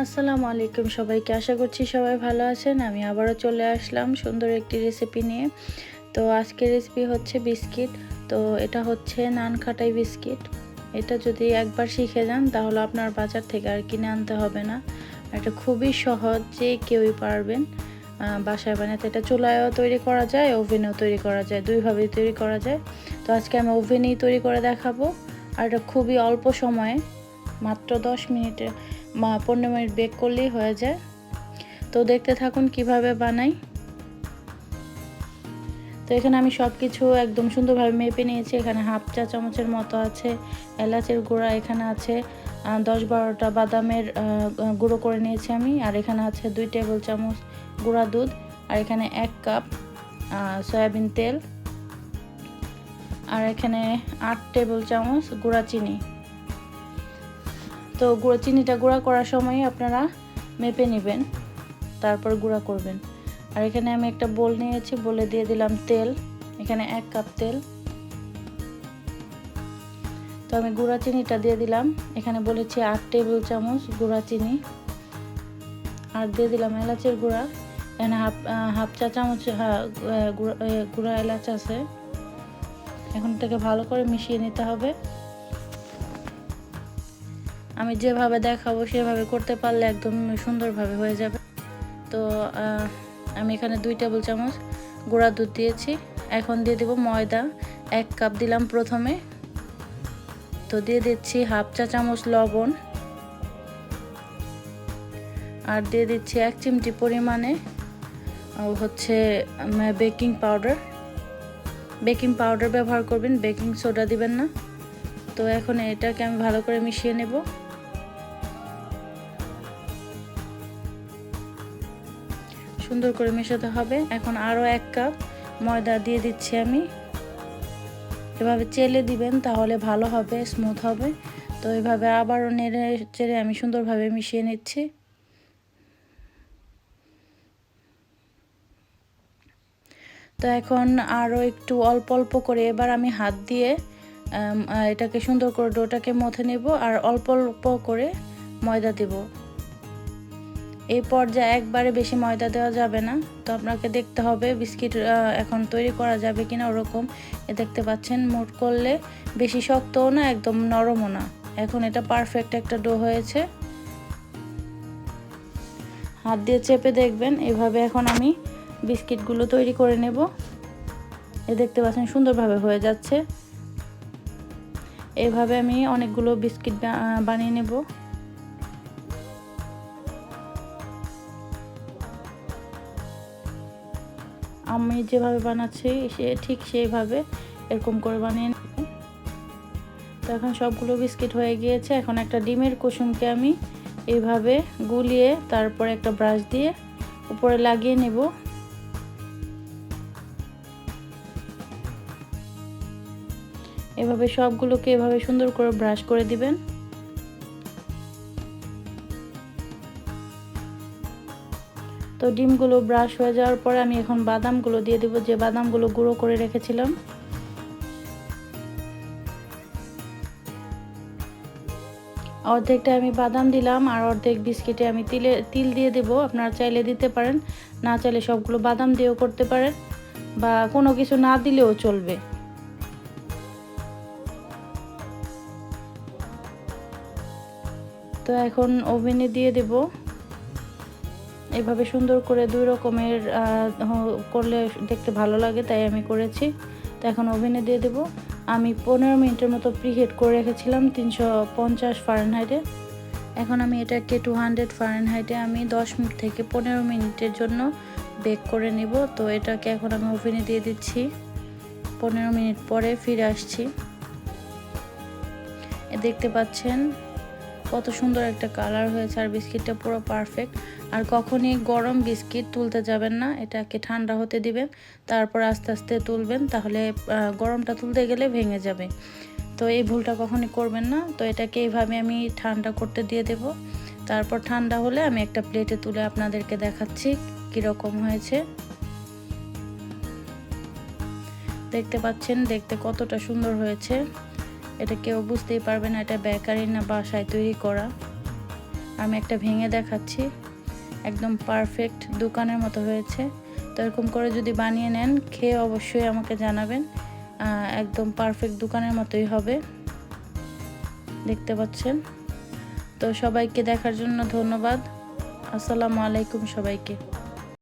আসসালামু আলাইকুম সবাইকে। আশা করছি সবাই ভালো আছেন। আমি আবারও চলে আসলাম সুন্দর একটি রেসিপি নিয়ে। তো আজকের রেসিপি হচ্ছে বিস্কিট। তো এটা হচ্ছে নান খাটাই বিস্কিট। এটা যদি একবার শিখে যান, তাহলে আপনার বাজার থেকে আর কিনে আনতে হবে না। এটা খুবই সহজ, যে কেউই পারবেন। বাসায় বানাতে এটা চুলায়ও তৈরি করা যায়, ওভেনেও তৈরি করা যায়, দুইভাবেই তৈরি করা যায়। তো আজকে আমি ওভেনেই তৈরি করে দেখাবো। আর এটা খুবই অল্প সময়ে, মাত্র দশ মিনিটে। পনেরো মিনিট বেক করলেই হয়ে যায়। তো দেখতে থাকুন কীভাবে বানাই। তো এখানে আমি সব কিছু একদম সুন্দরভাবে মেপে নিয়েছি। এখানে হাফ চা চামচের মতো আছে, এলাচের গুঁড়া এখানে আছে দশ বারোটা বাদামের গুঁড়ো করে নিয়েছি আমি। আর এখানে আছে দুই টেবিল চামচ গুঁড়া দুধ। আর এখানে এক কাপ সয়াবিন তেল। আর এখানে আট টেবিল চামচ গুঁড়া চিনি। তো গুঁড়ো চিনিটা গুঁড়া করার সময় আপনারা মেপে নেবেন, তারপর গুঁড়া করবেন। আর এখানে আমি একটা বোল নিয়েছি, বলে দিয়ে দিলাম তেল, এখানে এক কাপ তেল। তো আমি গুঁড়া চিনিটা দিয়ে দিলাম, এখানে বলেছি আট টেবিল চামচ গুঁড়া চিনি। আর দিয়ে দিলাম এলাচের গুঁড়া, এখানে হাফ হাফ চা চামচ গুঁড়া এলাচ আছে। এখন থেকে ভালো করে মিশিয়ে নিতে হবে। আমি যেভাবে দেখাবো, সেভাবে করতে পারলে একদম সুন্দরভাবে হয়ে যাবে। তো আমি এখানে দুই টেবিল চামচ গুঁড়া দুধ দিয়েছি। এখন দিয়ে দেব ময়দা। এক কাপ দিলাম প্রথমে। তো দিয়ে দিচ্ছি হাফ চা চামচ লবণ। আর দিয়ে দিচ্ছি এক চিমটি পরিমাণে হচ্ছে বেকিং পাউডার। বেকিং পাউডার ব্যবহার করবেন, বেকিং সোডা দিবেন না। তো এখন এটাকে আমি ভালো করে মিশিয়ে নেব। সুন্দর করে মেশাতে হবে। এখন আরও এক কাপ ময়দা দিয়ে দিচ্ছি আমি। এভাবে চেলে দিবেন তাহলে ভালো হবে স্মুথ হবে। তো এভাবে আবারও নেড়ে চেড়ে আমি সুন্দরভাবে মিশিয়ে নিচ্ছি। তো এখন আরও একটু অল্প অল্প করে এবার আমি হাত দিয়ে এটাকে সুন্দর করে ডোটাকে মথে নেব আর অল্প অল্প করে ময়দা দেব। এই পর্যায়ে একবারে বেশি ময়দা দেওয়া যাবে না। তো আপনাকে দেখতে হবে, বিস্কিট এখন তৈরি করা যাবে কিনা ওরকম। এ দেখতে পাচ্ছেন, মোট করলে বেশি শক্তও না, একদম নরমও না। এখন এটা পারফেক্ট একটা ডো হয়েছে। হাত দিয়ে চেপে দেখবেন, এভাবে এখন আমি বিস্কিটগুলো তৈরি করে নেব। এ দেখতে পাচ্ছেন, সুন্দরভাবে হয়ে যাচ্ছে। এভাবে আমি অনেকগুলো বিস্কিট বানিয়ে নেব। আমি যেভাবে বানাচ্ছি, সে ঠিক সেইভাবে এরকম করে বানিয়ে তো এখন সবগুলো বিস্কিট হয়ে গিয়েছে। এখন একটা ডিমের কুসুমকে আমি এইভাবে গুলিয়ে তারপরে একটা ব্রাশ দিয়ে উপরে লাগিয়ে নেব। এভাবে সবগুলোকে এভাবে সুন্দর করে ব্রাশ করে দিবেন। তো ডিমগুলো ব্রাশ হয়ে যাওয়ার পরে আমি এখন বাদামগুলো দিয়ে দেবো, যে বাদামগুলো গুঁড়ো করে রেখেছিলাম। অর্ধেকটা আমি বাদাম দিলাম আর অর্ধেক বিস্কিটে আমি তিলে, তিল দিয়ে দেব। আপনারা চাইলে দিতে পারেন, না চাইলে সবগুলো বাদাম দিয়েও করতে পারেন, বা কোনো কিছু না দিলেও চলবে। তো এখন ওভেনে দিয়ে দেব। এভাবে সুন্দর করে দুই রকমের করলে দেখতে ভালো লাগে, তাই আমি করেছি। তো এখন ওভেনে দিয়ে দেব। আমি পনেরো মিনিটের মতো প্রিহিট করে রেখেছিলাম, তিনশো পঞ্চাশ ফারেনহাইটে এখন আমি এটাকে টু হান্ড্রেড ফারেনহাইটে আমি দশ মিনিট থেকে পনেরো মিনিটের জন্য বেক করে নিব। তো এটাকে এখন আমি ওভেনে দিয়ে দিচ্ছি। পনেরো মিনিট পরে ফিরে আসছি। দেখতে পাচ্ছেন কত সুন্দর একটা কালার হয়েছে আর বিস্কিটটা পুরো পারফেক্ট। আর কখনই গরম বিস্কিট তুলতে যাবেন না, এটাকে ঠান্ডা হতে দিবেন, তারপর আস্তে আস্তে তুলবেন, তাহলে গরমটা তুলতে গেলে ভেঙে যাবে। তো এই ভুলটা কখনই করবেন না। তো এটাকে এইভাবে আমি ঠান্ডা করতে দিয়ে দেব। তারপর ঠান্ডা হলে আমি একটা প্লেটে তুলে আপনাদেরকে দেখাচ্ছি কীরকম হয়েছে। দেখতে পাচ্ছেন, দেখতে কতটা সুন্দর হয়েছে। এটা কেউ বুঝতেই পারবে না, এটা বেকারি না বাসায় তৈরি করা। আমি একটা ভেঙে দেখাচ্ছি, একদম পারফেক্ট দোকানের মতো হয়েছে। তো এরকম করে যদি বানিয়ে নেন, খেয়ে অবশ্যই আমাকে জানাবেন। একদম পারফেক্ট দোকানের মতোই হবে। দেখতে পাচ্ছেন? তো সবাইকে দেখার জন্য ধন্যবাদ। আসসালামু আলাইকুম সবাইকে।